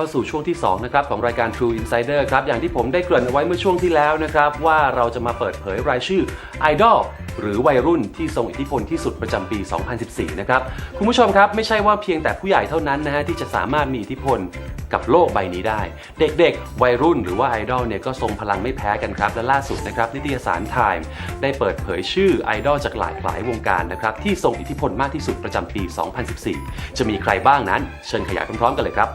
เข้าสู่ช่วงที่2นะครับของรายการ True Insider ครับ อย่างที่ผมได้เกริ่นเอาไว้เมื่อช่วงที่แล้วนะครับว่าเราจะมาเปิดเผยรายชื่อไอดอลหรือวัยรุ่นที่ทรงอิทธิพลที่สุดประจำปี 2014 นะครับ คุณผู้ชมครับไม่ใช่ว่าเพียงแต่ผู้ใหญ่เท่านั้นนะฮะที่จะสามารถมีอิทธิพลกับโลกใบนี้ได้ เด็กๆ วัยรุ่นหรือว่าไอดอลเนี่ยก็ทรงพลังไม่แพ้กันครับ และล่าสุดนะครับนิตยสาร Time ได้เปิดเผยชื่อไอดอลจากหลากหลายวงการนะครับที่ทรงอิทธิพลมากที่สุดประจำปี 2014 จะมีใครบ้างนั้น เชิญขยายพร้อมๆกันเลยครับ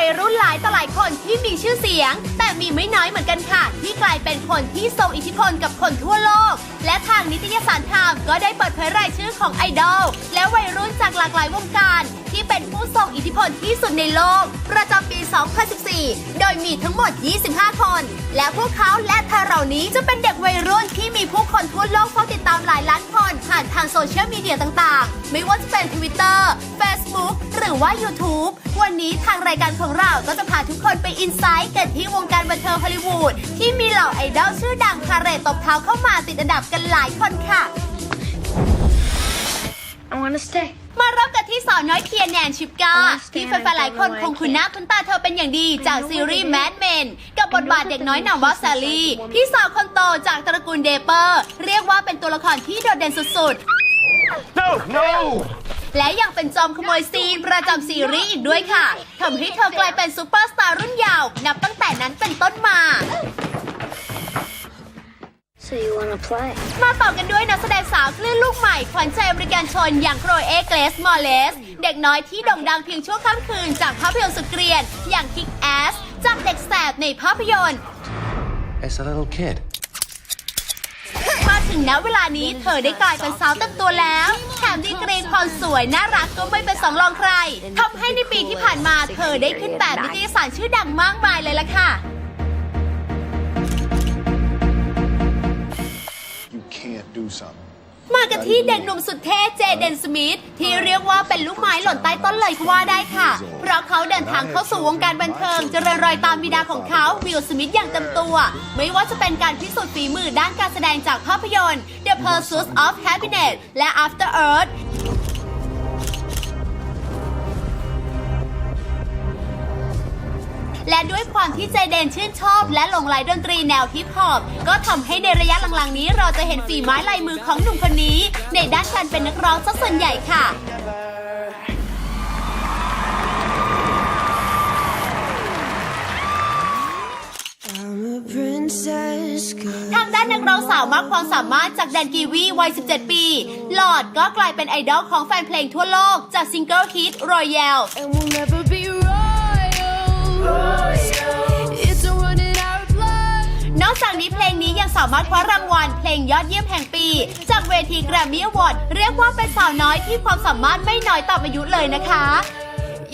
วัยรุ่นหลายต่อหลายคนที่มีชื่อเสียง แต่มีไม่น้อยเหมือนกันค่ะ ที่กลายเป็นคนที่ทรงอิทธิพลกับคนทั่วโลก และทางนิตยสารไทม์ก็ได้เปิดเผยรายชื่อของไอดอลและวัยรุ่นจากหลากหลายวงการ ที่เป็นผู้ทรงอิทธิพลที่สุดในโลก ประจำปี 2014 โดยมีทั้งหมด 25 คน และพวกเขาและเธอเหล่านี้จะเป็นเด็กวัยรุ่นที่มีผู้คนทั่วโลกเฝ้าติดตามหลายล้านคนผ่านทางโซเชียลมีเดียต่างๆ ไม่ว่าจะเป็น Twitter Facebook หรือว่า YouTube วันนี้ทางรายการของเราก็จะพาทุกคนไปอินไซต์กันที่วงการบันเทิงฮอลลีวูดที่มีเหล่าไอดอลชื่อดังพาเรตตบเท้าเข้ามาติดอันดับกันหลายคนค่ะ I want to stay. มาเริ่มกันที่สาวน้อยเคียนแนนชิปกา ที่แฟนๆหลายคนคงคุ้นหน้าคุ้นตาเธอเป็นอย่างดีจากซีรีส์ Mad Men กับบทบาทเด็กน้อยหนามว่าแซลลี่พี่สาวคนโตจากตระกูลเดเปอร์ เรียกว่าเป็นตัวละครที่โดดเด่นสุด No, no! ๆและยังเป็นจอมขโมยซีนประจำซีรีส์อีกด้วยค่ะทำให้เธอกลายเป็นซูเปอร์สตาร์รุ่นยาว นับตั้งแต่นั้นเป็นต้นมา So you want to play? มาต่อกันด้วยนักแสดงสาวคลื่นลูกใหม่ ขวัญใจบริการชนอย่างโครเอเกรสมอลเลส เด็กน้อยที่โด่งดังเพียงชั่วข้ามคืน จากภาพยนตร์สุดเกรียน อย่างคิกแอสจากเด็กแสบในภาพยนตร์ It's a little kid. ถึงณเวลานี้เธอได้กลายเป็นสาวเต็มตัวแล้ว แถมดีกรีความสวยน่ารักก็ไม่เป็นสองรองใครทำให้ในปีที่ผ่านมาเธอได้ขึ้นแบบนิตยสารชื่อดังมากมายเลยล่ะค่ะ you can't do something. มากันที่เด็กหนุ่มสุดเท่เจเดนสมิธที่เรียกว่าเป็นลูกไม้หล่นใต้ต้นเลยก็ว่าได้ค่ะ เพราะเขาเดินทางเข้าสู่วงการบันเทิงเจริญรอยตามบิดาของเขาวิลสมิธอย่างเต็มตัว ไม่ว่าจะเป็นการพิสูจน์ฝีมือด้านการแสดงจากภาพยนตร์ The Pursuit of Happiness และ After Earth ความที่เจเดนชื่นชอบ และหลงไหลดนตรีแนวฮิปฮอปก็ทำให้ในระยะหลังๆนี้ เราจะเห็นฝีไม้ลายมือของหนุ่มคนนี้ ในด้านการเป็นนักร้องซะส่วนใหญ่ค่ะ I'm a princess, 'cause ทางด้านนักร้องสาวมากความสามารถจากแดนกีวีวัย 17 ปี หลอดก็กลายเป็นไอดอลของแฟนเพลงทั่วโลกจากซิงเกิลฮิต Royale and we'll never be royal. ามารถคว้ารางวัลเพลงยอดเยี่ยมแห่งปี จากเวทีแกรมมี่อวอร์ดเรียกว่าเป็นสาวน้อยที่ความสามารถไม่น้อยต่ออายุเลยนะคะ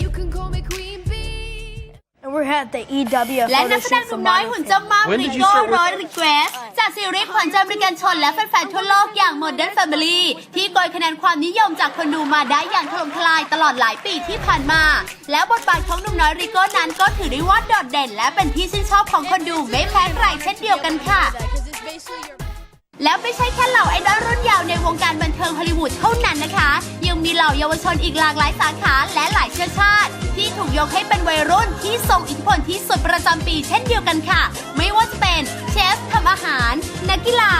You can call me Queen Bee. And we're at the EW และนักแสดงหนุ่มน้อยหุ่นเจ้ามาก When ริ did you โก้ start โร working? ริเกสจากซีรีส์ขวัญใจบริการชนและแฟนๆทั่วโลกอย่าง Modern Family ที่โกยคะแนนความนิยมจากคนดูมาได้อย่างถล่มทลายตลอดหลายปีที่ผ่านมา แล้วบทบาทของหนุ่มน้อยริโก้นั้นก็ถือได้ว่าโดดเด่น และเป็นที่ชื่นชอบของคนดูไม่แพ้ใครเช่นเดียวกันค่ะ แล้วไม่ใช่แค่เหล่าไอดอลรุ่นยาวในวงการบันเทิงฮอลลีวูดเท่านั้นนะคะ ยังมีเหล่าเยาวชนอีกหลากหลายสาขาและหลายเชื้อชาติ ที่ถูกยกให้เป็นวัยรุ่นที่ทรงอิทธิพลที่สุดประจำปีเช่นเดียวกันค่ะ ไม่ว่าจะเป็นเชฟทำอาหาร นักกีฬา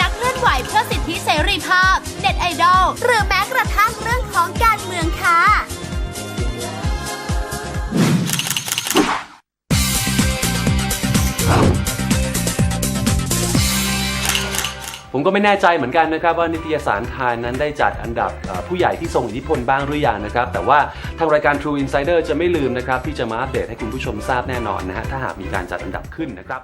นักเคลื่อนไหวเพื่อสิทธิเสรีภาพเน็ตไอดอลหรือแม้กระทั่งเรื่องของ ผมก็ไม่แน่ใจเหมือนกันนะครับว่านิตยสารไทยนั้นได้จัดอันดับผู้ใหญ่ที่ทรงอิทธิพลบ้างหรือยังนะครับ แต่ว่าทางรายการ True Insider จะไม่ลืมนะครับที่จะมาอัปเดตให้คุณผู้ชมทราบแน่นอนนะฮะถ้าหากมีการจัดอันดับขึ้นนะครับ